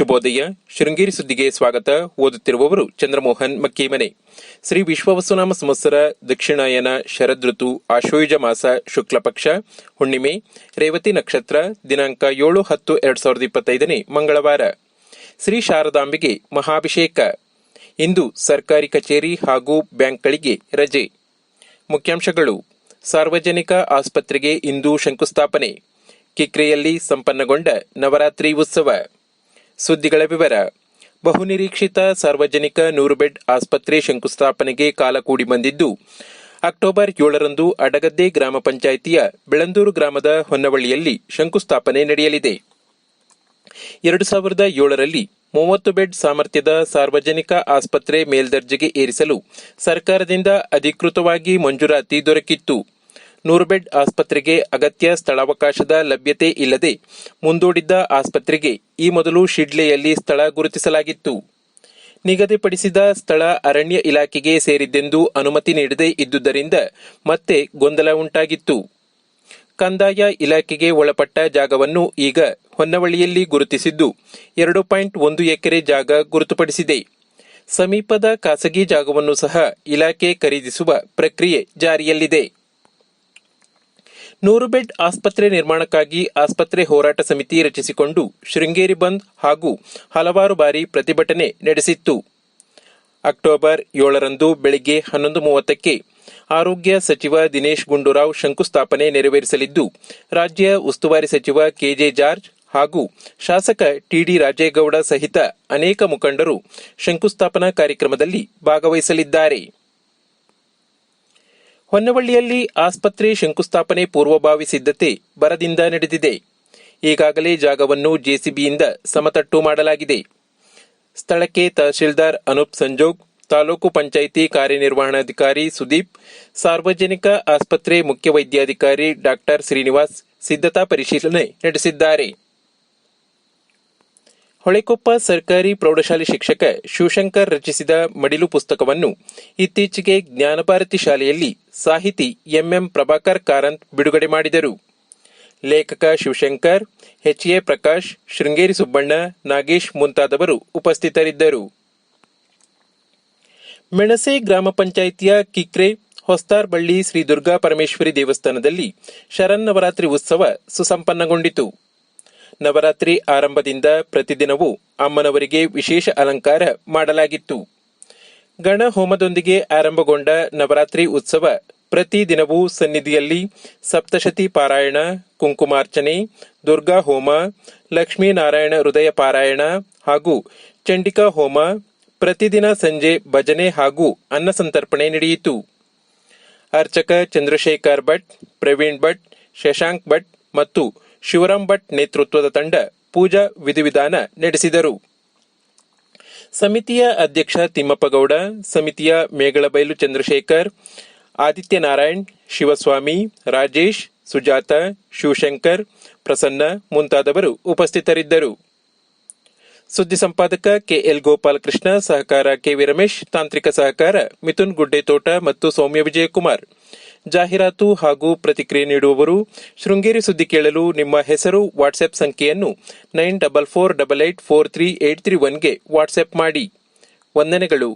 ಶುಭೋದಯ. ಶೃಂಗೇರಿ ಸುದ್ದಿಗೆ ಸ್ವಾಗತ. ಓದುತ್ತಿರುವವರು ಚಂದ್ರಮೋಹನ್ ಮಕ್ಕೀಮನೆ. ಶ್ರೀ ವಿಶ್ವವಸುನಾಮ ಸಂವತ್ಸರ, ದಕ್ಷಿಣಾಯನ ಶರದೃತು ಆಶೋಯುಜ ಮಾಸ ಶುಕ್ಲಪಕ್ಷ ಹುಣ್ಣಿಮೆ, ರೇವತಿ ನಕ್ಷತ್ರ, ದಿನಾಂಕ ಏಳು ಹತ್ತು ಎರಡ್ ಸಾವಿರದ ಇಪ್ಪತ್ತೈದನೇ ಮಂಗಳವಾರ. ಶ್ರೀ ಶಾರದಾಂಬೆಗೆ ಮಹಾಭಿಷೇಕ. ಇಂದು ಸರ್ಕಾರಿ ಕಚೇರಿ ಹಾಗೂ ಬ್ಯಾಂಕ್ಗಳಿಗೆ ರಜೆ. ಮುಖ್ಯಾಂಶಗಳು. ಸಾರ್ವಜನಿಕ ಆಸ್ಪತ್ರೆಗೆ ಇಂದು ಶಂಕುಸ್ಥಾಪನೆ. ಕಿಕ್ರೆಯಲ್ಲಿ ಸಂಪನ್ನಗೊಂಡ ನವರಾತ್ರಿ ಉತ್ಸವ. ಸುದ್ದಿಗಳ ವಿವರ. ಬಹುನಿರೀಕ್ಷಿತ ಸಾರ್ವಜನಿಕ ನೂರು ಬೆಡ್ ಆಸ್ಪತ್ರೆ ಶಂಕುಸ್ಥಾಪನೆಗೆ ಕಾಲ ಕೂಡಿ ಬಂದಿದ್ದು, ಅಕ್ಟೋಬರ್ ಏಳರಂದು ಅಡಗದ್ದೆ ಗ್ರಾಮ ಪಂಚಾಯಿತಿಯ ಬೆಳಂದೂರು ಗ್ರಾಮದ ಹೊನ್ನವಳ್ಳಿಯಲ್ಲಿ ಶಂಕುಸ್ಥಾಪನೆ ನಡೆಯಲಿದೆ. ಎರಡು ಸಾವಿರದ ಏಳರಲ್ಲಿ ಮೂವತ್ತು ಬೆಡ್ ಸಾಮರ್ಥ್ಯದ ಸಾರ್ವಜನಿಕ ಆಸ್ಪತ್ರೆ ಮೇಲ್ದರ್ಜೆಗೆ ಏರಿಸಲು ಸರ್ಕಾರದಿಂದ ಅಧಿಕೃತವಾಗಿ ಮಂಜೂರಾತಿ ದೊರಕಿತ್ತು. ನೂರು ಬೆಡ್ ಆಸ್ಪತ್ರೆಗೆ ಅಗತ್ಯ ಸ್ಥಳಾವಕಾಶದ ಲಭ್ಯತೆ ಇಲ್ಲದೆ ಮುಂದೂಡಿದ್ದ ಆಸ್ಪತ್ರೆಗೆ ಈ ಮೊದಲು ಶಿಡ್ಲೆಯಲ್ಲಿ ಸ್ಥಳ ಗುರುತಿಸಲಾಗಿತ್ತು. ನಿಗದಿಪಡಿಸಿದ ಸ್ಥಳ ಅರಣ್ಯ ಇಲಾಖೆಗೆ ಸೇರಿದ್ದೆಂದು ಅನುಮತಿ ನೀಡದೇ ಇದ್ದುದರಿಂದ ಮತ್ತೆ ಗೊಂದಲ ಉಂಟಾಗಿತ್ತು. ಕಂದಾಯ ಇಲಾಖೆಗೆ ಒಳಪಟ್ಟ ಜಾಗವನ್ನು ಈಗ ಹೊನ್ನವಳ್ಳಿಯಲ್ಲಿ ಗುರುತಿಸಿದ್ದು ಎರಡು ಪಾಯಿಂಟ್ ಒಂದು ಎಕರೆ ಜಾಗ ಗುರುತುಪಡಿಸಿದೆ. ಸಮೀಪದ ಖಾಸಗಿ ಜಾಗವನ್ನು ಸಹ ಇಲಾಖೆ ಖರೀದಿಸುವ ಪ್ರಕ್ರಿಯೆ ಜಾರಿಯಲ್ಲಿದೆ. ನೂರು ಬೆಡ್ ಆಸ್ಪತ್ರೆ ನಿರ್ಮಾಣಕ್ಕಾಗಿ ಆಸ್ಪತ್ರೆ ಹೋರಾಟ ಸಮಿತಿ ರಚಿಸಿಕೊಂಡು ಶೃಂಗೇರಿ ಬಂದ್ ಹಾಗೂ ಹಲವಾರು ಬಾರಿ ಪ್ರತಿಭಟನೆ ನಡೆಸಿತ್ತು. ಅಕ್ಟೋಬರ್ ಏಳರಂದು ಬೆಳಗ್ಗೆ ಹನ್ನೊಂದು ಮೂವತ್ತಕ್ಕೆ ಆರೋಗ್ಯ ಸಚಿವ ದಿನೇಶ್ ಗುಂಡೂರಾವ್ ಶಂಕುಸ್ಥಾಪನೆ ನೆರವೇರಿಸಲಿದ್ದು, ರಾಜ್ಯ ಉಸ್ತುವಾರಿ ಸಚಿವ ಕೆಜೆ ಜಾರ್ಜ್ ಹಾಗೂ ಶಾಸಕ ಟಿಡಿ ರಾಜೇಗೌಡ ಸಹಿತ ಅನೇಕ ಮುಖಂಡರು ಶಂಕುಸ್ಥಾಪನಾ ಕಾರ್ಯಕ್ರಮದಲ್ಲಿ ಭಾಗವಹಿಸಲಿದ್ದಾರೆ. ಹೊನ್ನವಳ್ಳಿಯಲ್ಲಿ ಆಸ್ಪತ್ರೆ ಶಂಕುಸ್ಥಾಪನೆ ಪೂರ್ವಭಾವಿ ಸಿದ್ಧತೆ ಬರದಿಂದ ನಡೆದಿದೆ. ಈಗಾಗಲೇ ಜಾಗವನ್ನು ಜೆಸಿಬಿಯಿಂದ ಸಮತಟ್ಟು ಮಾಡಲಾಗಿದೆ. ಸ್ಥಳಕ್ಕೆ ತಹಶೀಲ್ದಾರ್ ಅನೂಪ್ ಸಂಜೋಗ್, ತಾಲೂಕು ಪಂಚಾಯಿತಿ ಕಾರ್ಯನಿರ್ವಹಣಾಧಿಕಾರಿ ಸುದೀಪ್, ಸಾರ್ವಜನಿಕ ಆಸ್ಪತ್ರೆ ಮುಖ್ಯ ವೈದ್ಯಾಧಿಕಾರಿ ಡಾಕ್ಟರ್ ಶ್ರೀನಿವಾಸ್ ಸಿದ್ಧತಾ ಪರಿಶೀಲನೆ ನಡೆಸಿದ್ದಾರೆ. ಹೊಳೆಕೊಪ್ಪ ಸರ್ಕಾರಿ ಪ್ರೌಢಶಾಲೆ ಶಿಕ್ಷಕ ಶಿವಶಂಕರ್ ರಚಿಸಿದ ಮಡಿಲು ಪುಸ್ತಕವನ್ನು ಇತ್ತೀಚೆಗೆ ಜ್ಞಾನಭಾರತಿ ಶಾಲೆಯಲ್ಲಿ ಸಾಹಿತಿ ಎಂಎಂ ಪ್ರಭಾಕರ್ ಕಾರಂತ್ ಬಿಡುಗಡೆ ಮಾಡಿದರು. ಲೇಖಕ ಶಿವಶಂಕರ್, ಎಚ್ಎ ಪ್ರಕಾಶ್, ಶೃಂಗೇರಿ ಸುಬ್ಬಣ್ಣ, ನಾಗೇಶ್ ಮುಂತಾದವರು ಉಪಸ್ಥಿತರಿದ್ದರು. ಮೆಣಸೆ ಗ್ರಾಮ ಪಂಚಾಯಿತಿಯ ಕಿಕ್ರೆ, ಹೊಸ್ತಾರ್ ಬಳ್ಳಿ ಶ್ರೀ ದುರ್ಗಾ ಪರಮೇಶ್ವರಿ ದೇವಸ್ಥಾನದಲ್ಲಿ ಶರನ್ನವರಾತ್ರಿ ಉತ್ಸವ ಸುಸಂಪನ್ನಗೊಂಡಿತು. ನವರಾತ್ರಿ ಆರಂಭದಿಂದ ಪ್ರತಿದಿನವೂ ಅಮ್ಮನವರಿಗೆ ವಿಶೇಷ ಅಲಂಕಾರ ಮಾಡಲಾಗಿತ್ತು. ಗಣ ಹೋಮದೊಂದಿಗೆ ಆರಂಭಗೊಂಡ ನವರಾತ್ರಿ ಉತ್ಸವ ಪ್ರತಿದಿನವೂ ಸನ್ನಿಧಿಯಲ್ಲಿ ಸಪ್ತಶತಿ ಪಾರಾಯಣ, ಕುಂಕುಮಾರ್ಚನೆ, ದುರ್ಗಾ ಹೋಮ, ಲಕ್ಷ್ಮೀನಾರಾಯಣ ಹೃದಯ ಪಾರಾಯಣ ಹಾಗೂ ಚಂಡಿಕಾ ಹೋಮ ಪ್ರತಿದಿನ ಸಂಜೆ ಭಜನೆ ಹಾಗೂ ಅನ್ನಸಂತರ್ಪಣೆ ನಡೆಯಿತು. ಅರ್ಚಕ ಚಂದ್ರಶೇಖರ್ ಭಟ್, ಪ್ರವೀಣ್ ಭಟ್, ಶಶಾಂಕ್ ಭಟ್ ಮತ್ತು ಶಿವರಾಮ್ ಭಟ್ ನೇತೃತ್ವದ ತಂಡ ಪೂಜಾ ವಿಧಿವಿಧಾನ ನಡೆಸಿದರು. ಸಮಿತಿಯ ಅಧ್ಯಕ್ಷ ತಿಮ್ಮಪ್ಪಗೌಡ, ಸಮಿತಿಯ ಮೇಗಳಬೈಲು ಚಂದ್ರಶೇಖರ್, ಆದಿತ್ಯನಾರಾಯಣ್, ಶಿವಸ್ವಾಮಿ, ರಾಜೇಶ್, ಸುಜಾತ, ಶಿವಶಂಕರ್, ಪ್ರಸನ್ನ ಮುಂತಾದವರು ಉಪಸ್ಥಿತರಿದ್ದರು. ಸುದ್ದಿ ಸಂಪಾದಕ ಕೆಎಲ್ ಗೋಪಾಲಕೃಷ್ಣ, ಸಹಕಾರ ಕೆವಿ ರಮೇಶ್, ತಾಂತ್ರಿಕ ಸಹಕಾರ ಮಿಥುನ್ ಗುಡ್ಡೆತೋಟ ಮತ್ತು ಸೌಮ್ಯ ವಿಜಯಕುಮಾರ್. ಜಾಹೀರಾತು ಹಾಗೂ ಪ್ರತಿಕ್ರಿಯೆ ನೀಡುವವರು ಶೃಂಗೇರಿ ಸುದ್ದಿ ಕೇಳಲು ನಿಮ್ಮ ಹೆಸರು ವಾಟ್ಸ್ಆಪ್ ಸಂಖ್ಯೆಯನ್ನು nine double four double eight four three eight three ಒನ್ಗೆ WhatsApp ಮಾಡಿ. ವಂದನೆಗಳು.